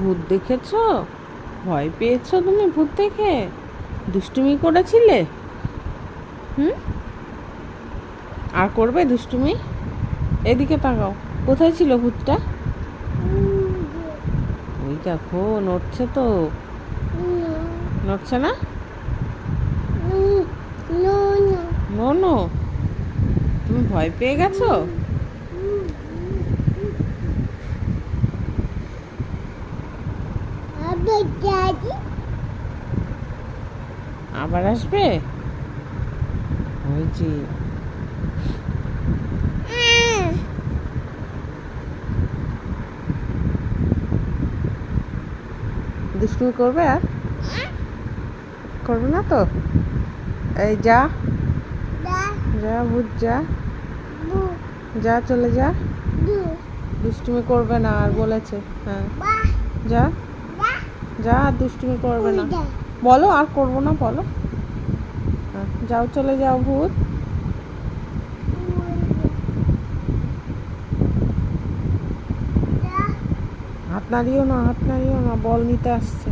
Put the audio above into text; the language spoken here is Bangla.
ভূত দেখেছ? ভয় পেয়েছ তুমি ভূত দেখে? দুষ্টুমি করেছিলে? হুম? আর করবে দুষ্টুমি? এদিকে তাকাও কোথায় ছিল ভূতটা? ওই দেখো নড়ছে তো। নড়ছে না? নো নো তুমি ভয় পেয়ে গেছো? আবার আসবে? ওই দুষ্টুমি করবে আর? করবে না তো? এই যা। যা। বুঝ যা। যা চলে যা। দুষ্টুমি করবে না আর বলেছে। হ্যাঁ। যা। যা দুষ্টুমি করবে না। বলো আর করব না বলো। হ্যাঁ, যাও চলে যাও ভূত। হাত নাড়িও না হাত নাড়িও না বল নিতে আসছে।